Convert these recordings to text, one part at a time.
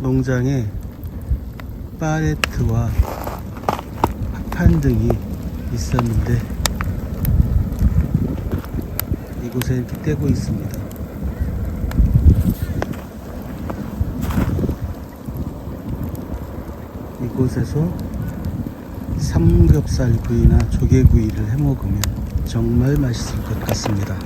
농장에 파레트와 파판 등이 있었는데 이곳에 이렇게 떼고 있습니다. 이곳에서 삼겹살 구이나 조개구이를 해 먹으면 정말 맛있을 것 같습니다.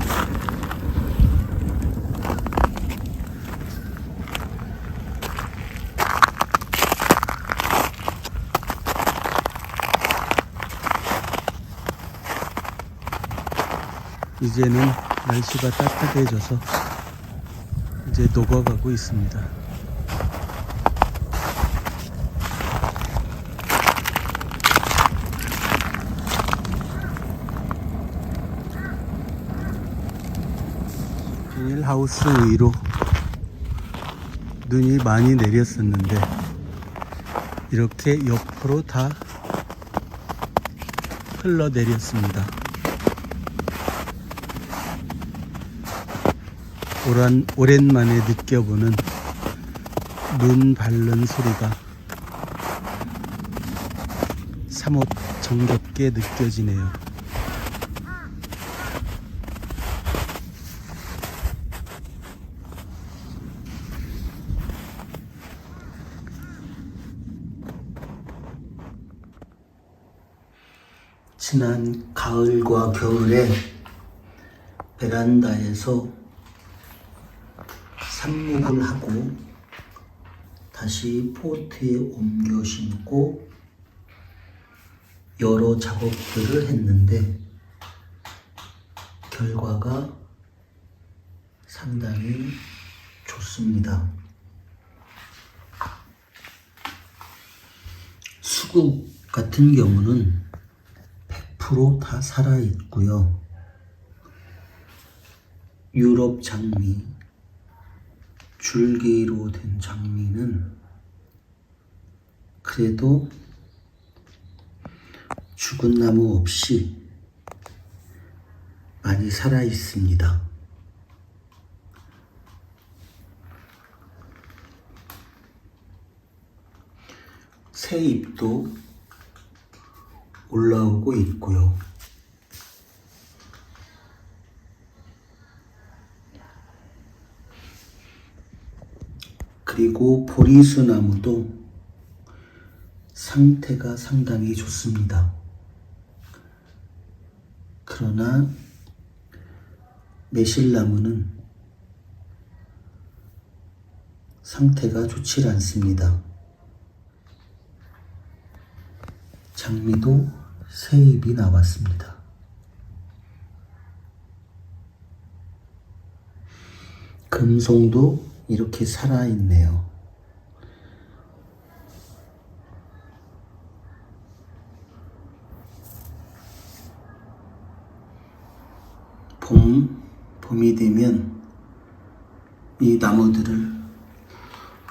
이제는 날씨가 따뜻해져서 이제 녹아가고 있습니다. 비닐하우스 위로 눈이 많이 내렸었는데 이렇게 옆으로 다 흘러내렸습니다. 오란, 오랜만에 느껴보는 눈 밟는 소리가 사뭇 정겹게 느껴지네요. 지난 가을과 겨울에 베란다에서 삽목을 하고 다시 포트에 옮겨 심고 여러 작업들을 했는데 결과가 상당히 좋습니다. 수국 같은 경우는 100%다 살아 있고요. 유럽 장미, 줄기로 된 장미는 그래도 죽은 나무 없이 많이 살아 있습니다. 새 잎도 올라오고 있고요. 그리고 보리수 나무도 상태가 상당히 좋습니다. 그러나 매실나무는 상태가 좋지 않습니다. 장미도 새 잎이 나왔습니다. 금송도 이렇게 살아있네요. 봄, 봄이 되면 이 나무들을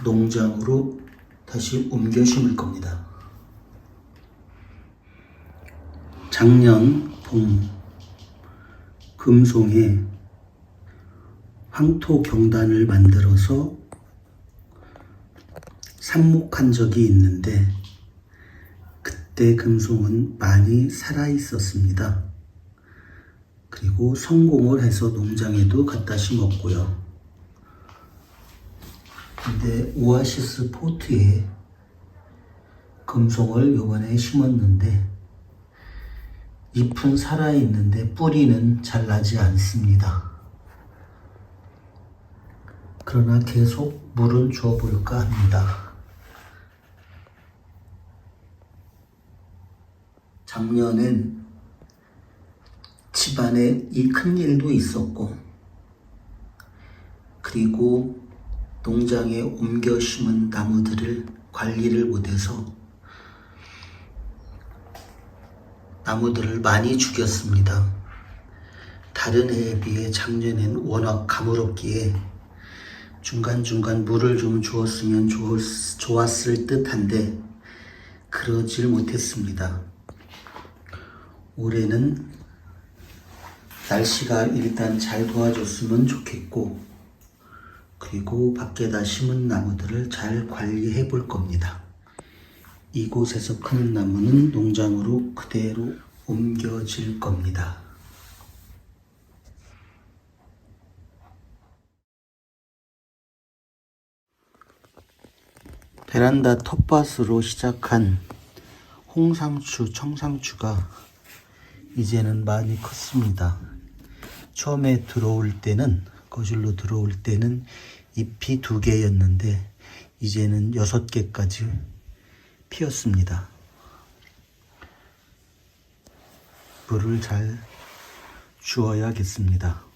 농장으로 다시 옮겨 심을 겁니다. 작년 봄 금송에 황토 경단을 만들어서 삽목한 적이 있는데 그때 금송은 많이 살아 있었습니다. 그리고 성공을 해서 농장에도 갖다 심었고요. 근데 오아시스 포트에 금송을 요번에 심었는데 잎은 살아있는데 뿌리는 잘 나지 않습니다. 그러나 계속 물은 줘볼까 합니다. 작년엔 집안에 이 큰 일도 있었고, 그리고 농장에 옮겨 심은 나무들을 관리를 못해서 나무들을 많이 죽였습니다. 다른 해에 비해 작년엔 워낙 가물었기에 중간중간 물을 좀 주었으면 좋았을 듯한데 그러질 못했습니다. 올해는 날씨가 일단 잘 도와줬으면 좋겠고 그리고 밖에다 심은 나무들을 잘 관리해 볼 겁니다. 이곳에서 크는 나무는 농장으로 그대로 옮겨질 겁니다. 베란다 텃밭으로 시작한 홍상추, 청상추가 이제는 많이 컸습니다. 처음에 들어올 때는 거실로 들어올 때는 잎이 두 개였는데 이제는 여섯 개까지 피었습니다. 물을 잘 주어야겠습니다.